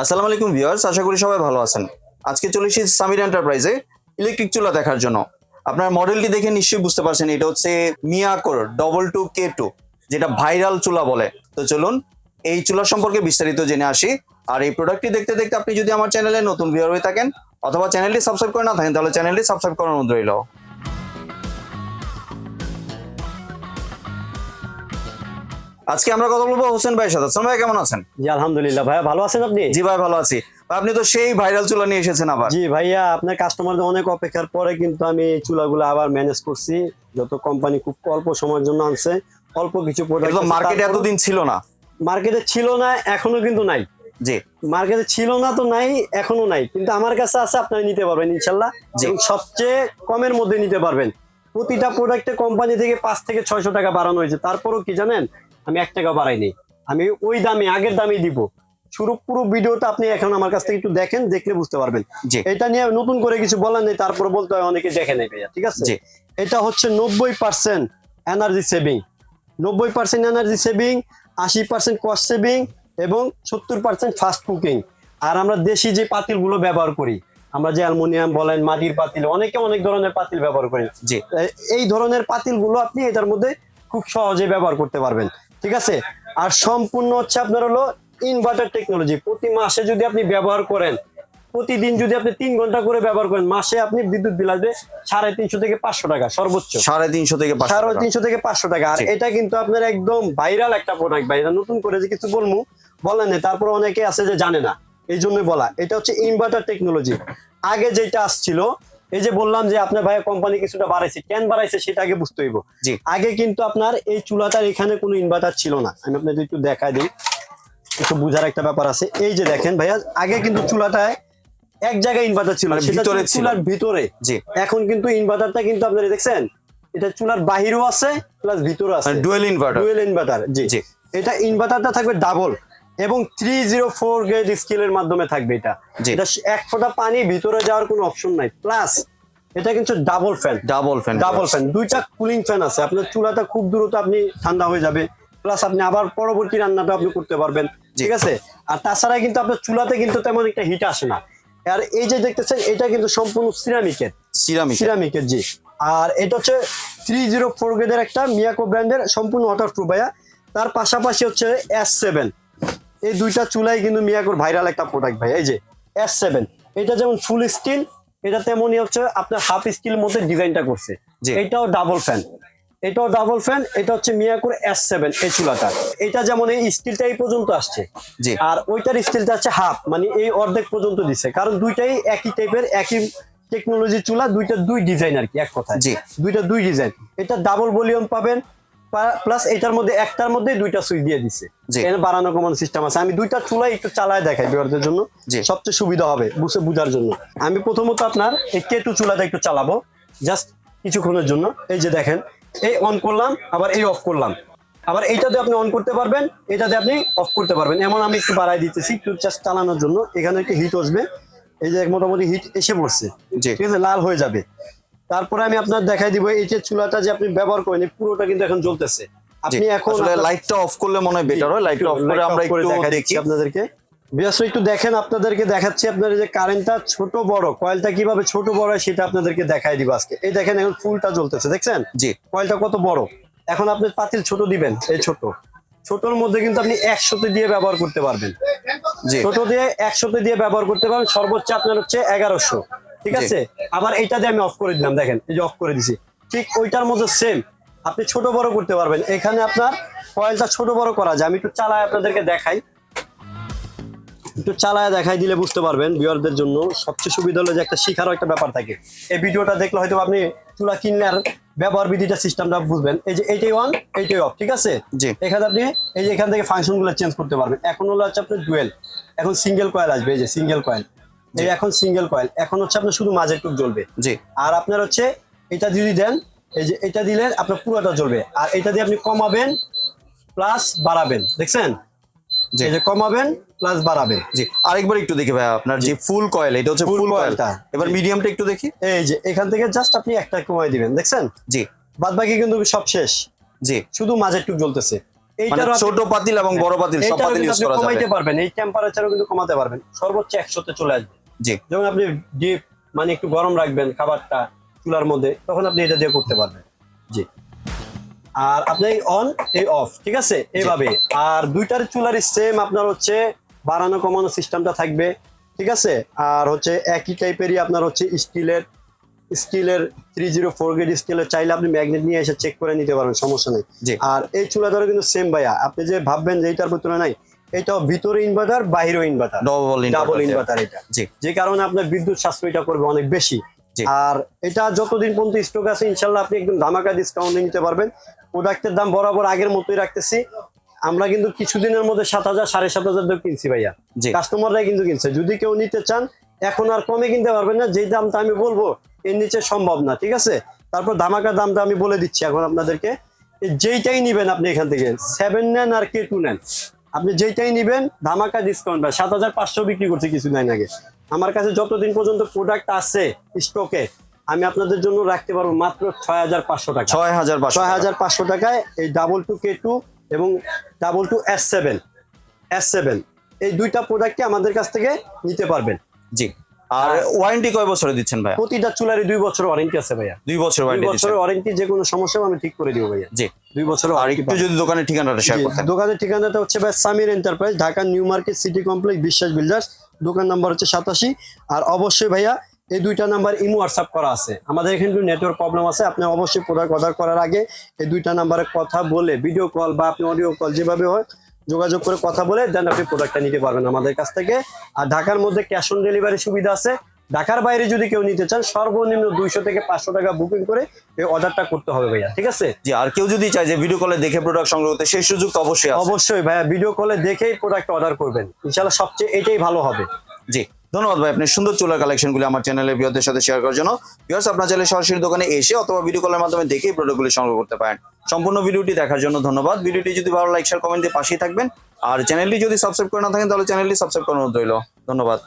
আসসালামু আলাইকুম ভিউয়ার্স, আশা করি সবাই ভালো আছেন। আজকে চলে এসেছি সামির এন্টারপ্রাইজে ইলেকট্রিক চুলা দেখার জন্য। আপনার মডেলটি দেখে নিশ্চয়ই বুঝতে পারছেন, এটা হচ্ছে মিয়াকোর ডবল টু কে টু যেটা ভাইরাল চুলা বলে। তো চলুন, এই চুলা সম্পর্কে বিস্তারিত জেনে আসি। আর এই প্রোডাক্টটি দেখতে দেখতে আপনি যদি আমার চ্যানেলে নতুন ভিউয়ার হয়ে থাকেন, অথবা চ্যানেলটি সাবস্ক্রাইব করে না থাকেন, তাহলে চ্যানেলটি সাবস্ক্রাইব করার অনুরোধ রইল। আজকে আমরা কথা বলব হোসেন ভাইয়ের সাথে। হোসেন ভাই কেমন আছেন? জি আলহামদুলিল্লাহ। ভাইয়া ভালো আছেন আপনি? জি ভাই ভালো আছি। আপনি তো সেই ভাইরাল চুলা নিয়ে এসেছেন আবার। জি ভাইয়া আপনার কাস্টমারদের অনেক অপেক্ষার পরে কিন্তু আমি এই চুলাগুলো আবার ম্যানেজ করছি। যত কোম্পানি খুব অল্প সময়ের জন্য আনছে অল্প কিছু তো মার্কেটে এতদিন ছিল না। মার্কেটে ছিল না এখনও কিন্তু নাই। জি। মার্কেটে ছিল না তো নাই এখনও নাই। কিন্তু আমার কাছে আছে আপনারা নিতে পারবেন ইনশাল্লাহ। সবচেয়ে কমের মধ্যে নিতে পারবেন। প্রতিটা প্রোডাক্টে কোম্পানি থেকে পাঁচ থেকে ছয়শো টাকা বাড়ানো হয়েছে। তারপরও কি জানেন আমি এক টাকা বাড়াইনি। আমি ওই দামে আগের দামে দিব। শুরু পুরো ভিডিওটা আপনি এখন আমার কাছ থেকে একটু দেখেন দেখলে বুঝতে পারবেন। এটা নিয়ে নতুন করে কিছু বলার নেই তারপরে বলতে হয় অনেকে দেখে নেই ভাইয়া ঠিক আছে? এটা হচ্ছে নব্বই পার্সেন্ট এনার্জি সেভিং নব্বই পার্সেন্ট এনার্জি সেভিং আশি পার্সেন্ট কস্ট সেভিং এবং সত্তর পার্সেন্ট ফাস্ট কুকিং আর আমরা দেশি যে পাতিলগুলো ব্যবহার করি আমরা যে অ্যালুমিনিয়াম বলেন মাটির পাতিল অনেকে অনেক ধরনের পাতিল ব্যবহার করেন। জি। এই ধরনের পাতিলগুলো আপনি এটার মধ্যে খুব সহজে ব্যবহার করতে পারবেন। ঠিক আছে? আর সম্পূর্ণ হচ্ছে আপনার হলো ইনভার্টার টেকনোলজি প্রতি মাসে যদি আপনি ব্যবহার করেন প্রতিদিন যদি আপনি তিন ঘণ্টা করে ব্যবহার করেন মাসে আপনি বিদ্যুৎ বিল আসবে সাড়ে তিনশো থেকে পাঁচশো টাকা সর্বোচ্চ। সাড়ে তিনশো থেকে সাড়ে তিনশো থেকে পাঁচশো টাকা। আর এটা কিন্তু আপনার একদম ভাইরাল একটা প্রোডাক্ট ভাই। এটা নতুন করে যে কিছু বলব বলেন না তারপর অনেকে আছে যে জানে না। এই জন্য বলা। এটা হচ্ছে ইনভার্টার টেকনোলজি আগে যেটা আসছিল এই যে বললাম যে আপনার ভাই কোম্পানি কিছুটা বাড়াইছে কেন বাড়াইছে সেটা আগে বুঝতে হইব। জি। আগে কিন্তু আপনার এই চুলাটার এখানে কোনো ইনভার্টার ছিল না। আমি আপনাদের একটু দেখাই দিই একটু বুঝার একটা ব্যাপার আছে। এই যে দেখেন ভাইয়া আগে কিন্তু চুলাটায় এক জায়গায় ইনভার্টার ছিল মানে ভিতরে। চুলার ভিতরে। জি। এখন কিন্তু ইনভার্টারটা কিন্তু আপনারা দেখছেন এটা চুলার বাহিরেও আছে প্লাস ভিতরে আছে। ডুয়েল ইনভার্টার ডুয়েল ইনভার্টার জি। জি। এটা ইনভার্টারটা থাকবে ডাবল এবং থ্রি জিরো ফোর গ্রেড স্কিলের মাধ্যমে থাকবে এটা। এক ফোঁটা পানি ভিতরে যাওয়ার কোনো অপশন নাই। প্লাস এটা কিন্তু double fan double fan double fan দুইটা কুলিং ফ্যান আছে। আপনার চুলাটা খুব দ্রুত আপনি ঠান্ডা হয়ে যাবে। প্লাস আপনি আবার পরবর্তী রান্নাটা আপনি করতে পারবেন। ঠিক আছে? আর তাছাড়া কিন্তু আপনার চুলাতে কিন্তু তেমন একটা হিট আসে না। আর এই যে দেখতেছেন এটা কিন্তু সম্পূর্ণ সিরামিকের সিরামিক সিরামিকের জি। আর এটা হচ্ছে থ্রি জিরো ফোর গ্রেডের একটা মিয়াকো ব্র্যান্ডের সম্পূর্ণ ওয়াটার প্রুফ ভাইয়া। তার পাশাপাশি হচ্ছে এস সেভেন এই দুইটা চুলাই কিন্তু মিয়াকোর ভাইরাল একটা প্রোডাক্ট ভাই এই যে এস সেভেন এটা যেমন ফুল স্টিল এটা তেমনই হচ্ছে আপনার হাফ স্টিল মধ্যে ডিজাইনটা করছে। এটাও ডাবল ফ্যান এটাও ডাবল ফ্যান এটা হচ্ছে মিয়াকোর এস সেভেন এই চুলাটা। এটা যেমন এই স্টিলটা এই পর্যন্ত আসছে। আর ওইটার স্টিলটা হচ্ছে হাফ মানে এই অর্ধেক পর্যন্ত দিছে। কারণ দুইটাই একই টাইপের একই টেকনোলজি চুলা দুইটা দুই ডিজাইন আর কি এক কথা। দুইটা দুই ডিজাইন এটা ডাবল ভলিউম পাবেন প্লাস এটার মধ্যে একটার মধ্যে দুইটা সুইচ দিয়ে দিছে। বাড়ানো কমানো সিস্টেম আছে। আমি দুইটা চুলাই একটু চালায় দেখাই বিহারদের জন্য। সবচেয়ে সুবিধা হবে বুঝে বুঝার জন্য। আমি প্রথমত আপনার এই কেটু চুলাটা একটু চালাবো জাস্ট কিছুক্ষণের জন্য। এই যে দেখেন এই অন করলাম আবার এই অফ করলাম। আবার এইটাতে আপনি অন করতে পারবেন এটাতে আপনি অফ করতে পারবেন। এমন আমি একটু বাড়াই দিতেছি একটু জাস্ট চালানোর জন্য। এখানে একটু হিট আসবে। এই যে মোটামুটি হিট এসে পড়ছে। ঠিক আছে লাল হয়ে যাবে। তারপরে আমি আপনার দেখাই দিব এই যে চুলাটা যে আপনি ব্যবহার করেন পুরোটা কিন্তু এখন জ্বলতেছে। আপনি এখন আসলে লাইটটা অফ করলে মনে হয় বেটার হয় লাইটটা অফ করে আমরা একটু দেখি। আপনাদেরকে। বিয়াস একটু দেখেন আপনাদেরকে দেখাচ্ছি আপনার যে কারেন্টটা ছোট বড় কয়েলটা কীভাবে ছোট বড় হয় সেটা আপনাদেরকে দেখাই দিব আজকে। এই দেখেন এখন ফুলটা জ্বলতেছে দেখছেন? জি। কয়েলটা কত বড়। এখন আপনি পাতিল ছোট দিবেন এই ছোট। ছোটর মধ্যে কিন্তু আপনি একশোতে দিয়ে ব্যবহার করতে পারবেন। ছোট দিয়ে একশোতে দিয়ে ব্যবহার করতে পারবেন সর্বোচ্চ আপনার হচ্ছে এগারোশো। ঠিক আছে? আবার এইটা দিয়ে আমি অফ করে দিলাম দেখেন এই যে অফ করে দিছি। ঠিক ওইটার মধ্যে সেম আপনি ছোট বড় করতে পারবেন। এখানে আপনার কয়েলটা ছোট বড় করা যায়। আমি একটু চালায় আপনাদেরকে দেখাই। একটু চালায় দেখাই দিলে বুঝতে পারবেন বিয়ারদের জন্য। সবচেয়ে সুবিধা হলো যে একটা শিখারও একটা ব্যাপার থাকে। এই ভিডিওটা দেখলে হয়তো আপনি চুলা কিনলে আর ব্যবহার বিধিটা সিস্টেমটা বুঝবেন। এই যে এইটাই অন এইটাই অফ ঠিক আছে? এখানে আপনি এই যে এখান থেকে ফাংশনগুলো চেঞ্জ করতে পারবেন। এখন হলো হচ্ছে আপনার ডুয়েল এখন সিঙ্গেল কয়েল আসবে এই যে সিঙ্গেল কয়েল এই এখন সিঙ্গেল কয়েল এখন হচ্ছে আপনার শুধু মাঝের টুক জ্বলবে। জি। আর আপনার হচ্ছে এটা যদি দেন এই যে এটা দিলে আপনার পুরোটা জ্বলবে। আর এটা দিয়ে আপনি কমাবেন প্লাস বাড়াবেন। দেখছেন? যে কমাবেন প্লাস বাড়াবেন। জি। আরেকবার একটু দেখি ভাই আপনার যে ফুল কয়েল এটা হচ্ছে ফুল কয়েলটা এবার মিডিয়ামটা একটু দেখি। এই যে এখান থেকে জাস্ট আপনি একটা কমাই দিবেন। দেখছেন? জি। বাদ বাকি কিন্তু সব শেষ। জি। শুধু মাঝের টুক জ্বলতেছে। এইটারও আপনি- ছোট পাতিল এবং বড় পাতিল সব পাতিল ইউজ করা যাবে। কমাইতে পারবেন। এই টেম্পারেচারও কিন্তু কমাতে পারবেন। সর্বোচ্চ একশোতে চলে আসবে। জি। যেমন আপনি ডিপ মানে একটু গরম রাখবেন খাবারটা চুলার মধ্যে তখন আপনি এটা দিয়ে করতে পারবেন। জি। আর আপনি অন এই অফ ঠিক আছে? এইভাবে আর দুইটার চুলার সেম আপনার হচ্ছে বাড়ানো কমানো সিস্টেমটা থাকবে ঠিক আছে? আর হচ্ছে একই টাইপেরই আপনার হচ্ছে স্টিলের স্টিলের থ্রি জিরো ফোর গ্রেড স্টিলের চাইলে আপনি ম্যাগনেট নিয়ে এসে চেক করে নিতে পারবেন সমস্যা নেই। আর এই চুলা ধরে কিন্তু সেম ভাইয়া। আপনি যে ভাববেন যে এইটার ভিতরে নাই এটাও ভিতরে ইনভার্টার বাইরেও ইনভার্টার ডবল ডাবল ইনভার্টার এটা। জি। যে কারণে আপনার বিদ্যুৎ সাশ্রয়টা করবে অনেক বেশি। আর এটা যতদিন পর্যন্ত স্টক আছে ইনশাল্লাহ আপনি একদম ধামাকা ডিসকাউন্টে নিতে পারবেন। প্রোডাক্টের দাম বরাবর আগের মতোই রাখতেছি। আমরা কিন্তু কিছুদিনের মধ্যে সাত হাজার সাড়ে সাত হাজার কিনছি ভাইয়া। কাস্টমাররাই কিন্তু কিনছে। যদি কেউ নিতে চান এখন আর কমে কিনতে পারবেন না। যেই দামটা আমি বলব এর নিচে সম্ভব না ঠিক আছে? তারপর ধামাকা দামটা আমি বলে দিচ্ছি এখন আপনাদেরকে। যেইটাই নিবেন আপনি এখান থেকে সেভেন নেন আর কে টু নেন আপনি যেটাই নিবেন ধামাকা ডিসকাউন্ট পায় সাত হাজার পাঁচশো বিক্রি করছে কিছুদিন আগে আমার কাছে যতদিন পর্যন্ত প্রোডাক্ট আছে স্টকে আমি আপনাদের জন্য রাখতে পারব মাত্র ছয় হাজার পাঁচশো টাকা। ছয় হাজার ছয় হাজার পাঁচশো টাকায় এই ডাবল টু কে টু এবং double two S seven S seven এই দুইটা প্রোডাক্টকে আমাদের কাছ থেকে নিতে পারবেন। জি। আর ওয়ারেন্টি কয় বছরে দিচ্ছেন ভাইয়া? প্রতিটা চুলারই দুই বছর ওয়ারেন্টি আছে ভাইয়া। দুই বছর ওয়ারেন্টি বছরের ওয়ারেন্টি যে কোনো সমস্যাও আমি ঠিক করে দিব ভাইয়া। জি। দুই বছর আর একটু যদি দোকানের ঠিকানাটা শেয়ার করতেন। দোকানের ঠিকানাটা হচ্ছে ভাই Samir enterprise Dhaka new market city complex Biswas builders দোকান নাম্বার হচ্ছে সাতাশি। আর অবশ্যই ভাইয়া এই দুইটা নাম্বার ইমো হোয়াটসঅ্যাপ করা আছে। আমাদের এখানে একটু নেটওয়ার্ক প্রবলেম আছে আপনি অবশ্যই প্রোডাক্ট অর্ডার করার আগে এই দুইটা নাম্বারে কথা বলে ভিডিও কল বা আপনি অডিও কল যেভাবে হয় যোগাযোগ করে কথা বলে দেন আপনি প্রোডাক্টটা নিতে পারবেন আমাদের কাছ থেকে। আর ঢাকার মধ্যে ক্যাশ অন ডেলিভারি সুবিধা আছে। ঢাকার বাইরে যদি কেউ নিতে চান সর্বনিম্ন দুইশো থেকে পাঁচশো টাকা বুকিং করে এই অর্ডারটা করতে হবে ভাইয়া ঠিক আছে? জি আর কেউ যদি চায় যে ভিডিও কলে দেখে প্রোডাক্ট সংগ্রহ করতে সেই সুযোগ তো অবশ্যই অবশ্যই ভাইয়া ভিডিও কলে দেখেই প্রোডাক্ট অর্ডার করবেন। ইনশাল্লাহ সবচেয়ে এটাই ভালো হবে। জি। ধন্যবাদ ভাই, আপনি সুন্দর চুলার কালেকশনগুলি আমার চ্যানেলে ভিওদের সাথে শেয়ার করার জন্য। ভিওর্স আপনার চাইলে সরাসরি দোকানে এসে অথবা ভিডিও কলের মাধ্যমে দেখেই প্রোডাক্টগুলি সংগ্রহ করতে পারেন। সম্পূর্ণ ভিডিওটি দেখার জন্য ধন্যবাদ। ভিডিওটি যদি ভালো লাইক শেয়ার কমেন্ট দিয়ে পাশেই থাকবেন। আর চ্যানেলটি যদি সাবস্ক্রাইব করে না থাকেন, তাহলে চ্যানেলটি সাবস্ক্রাইব করানো রইল। ধন্যবাদ।